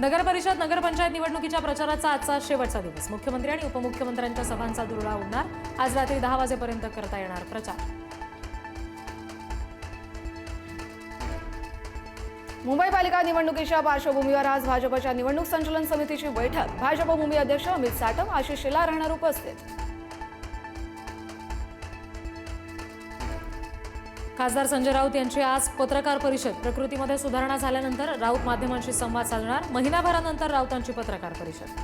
नगर परिषद नगरपंचायत निवडणुकीच्या प्रचाराचा आजचा शेवटचा दिवस. मुख्यमंत्री आणि उपमुख्यमंत्र्यांच्या सभांचा दुरळा उडणार आज रात्री दहा वाजेपर्यंत करता येणार प्रचार. मुंबई पालिका निवडणुकीच्या पार्श्वभूमीवर आज भाजपच्या निवडणूक संचलन समितीची बैठक. भाजप मुंबई अध्यक्ष अमित साटम आशिष शेलार राहणार उपस्थित. खासदार संजय राऊत यांची आज पत्रकार परिषद. प्रकृतीमध्ये सुधारणा झाल्यानंतर राऊत माध्यमांशी संवाद साधणार. महिनाभरानंतर राऊतांची पत्रकार परिषद.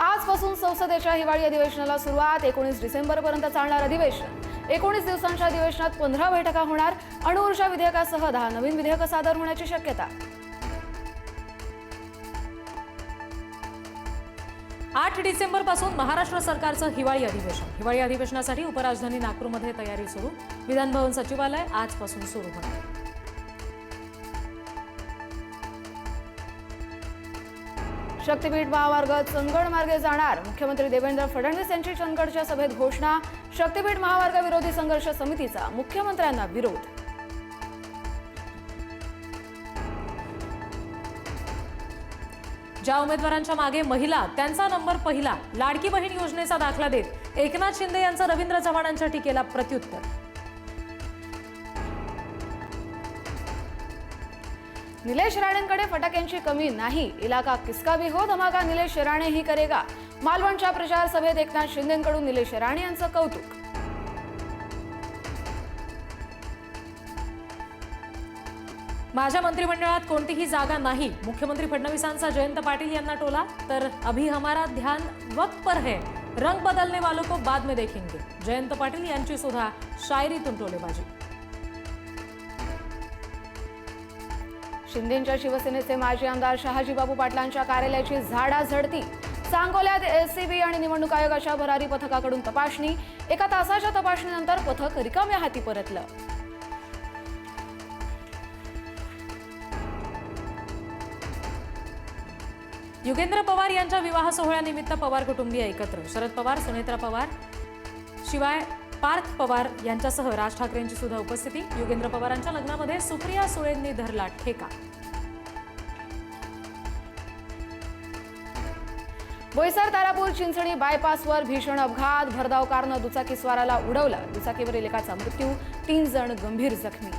आजपासून संसदेच्या हिवाळी अधिवेशनाला सुरुवात. एकोणीस डिसेंबरपर्यंत चालणार अधिवेशन. एकोणीस दिवसांच्या अधिवेशनात पंधरा बैठका होणार. अणुऊर्जा विधेयकासह दहा नवीन विधेयकं सादर होण्याची शक्यता. आठ डिसेंबरपासून महाराष्ट्र सरकारचं हिवाळी अधिवेशन. हिवाळी अधिवेशनासाठी उपराजधानी नागपूरमध्ये तयारी सुरू. विधानभवन सचिवालय आजपासून सुरू होणार शक्तीपीठ महामार्ग चंदगड मार्गे जाणार. मुख्यमंत्री देवेंद्र फडणवीस यांची चंदगडच्या सभेत घोषणा. शक्तीपीठ महामार्ग विरोधी संघर्ष समितीचा मुख्यमंत्र्यांना विरोध. ज्या उमेदवारांच्या मागे महिला त्यांचा नंबर पहिला लाडकी बहीण योजनेचा दाखला देत एकनाथ शिंदे यांचं रवींद्र चव्हाणांच्या टीकेला प्रत्युत्तर. निलेश राणेंकडे फटाक्यांची कमी नाही. इलाका किसका भी हो धमाका निलेश राणे ही करेगा. मालवणच्या प्रचार सभेत एकनाथ शिंदेकडून निलेश राणे यांचं कौतुक. माझ्या मंत्रिमंडळात कोणतीही जागा नाही. मुख्यमंत्री फडणवीसांचा जयंत पाटील यांना टोला. तर अभी हमारा ध्यान वक्त पर है. रंग बदलने वालों को बाद में देखेंगे. जयंत पाटील यांची सुद्धा शायरीतून टोलेबाजी. शिंदेच्या शिवसेनेचे माजी आमदार शहाजीबाबू पाटलांच्या कार्यालयाची झाडाझडती सांगोल्यात एसीबी आणि निवडणूक आयोगाच्या भरारी पथकाकडून तपासणी. एका तासाच्या तपासणीनंतर पथक रिकाम्या हाती परतलं. युगेंद्र पवार यांच्या विवाह सोहळ्यानिमित्त पवार कुटुंबीय एकत्र. शरद पवार सुनेत्रा पवार शिवाय पार्थ पवार यांच्यासह राज ठाकरेंची सुद्धा उपस्थिती. युगेंद्र पवारांच्या लग्नामध्ये सुप्रिया सुळेंनी धरला ठेका. बोईसर तारापूर चिंचणी बायपासवर भीषण अपघात. भरधाव कारनं दुचाकीस्वाराला उडवला. दुचाकीवरील एकाचा मृत्यू. तीन जण गंभीर जखमी.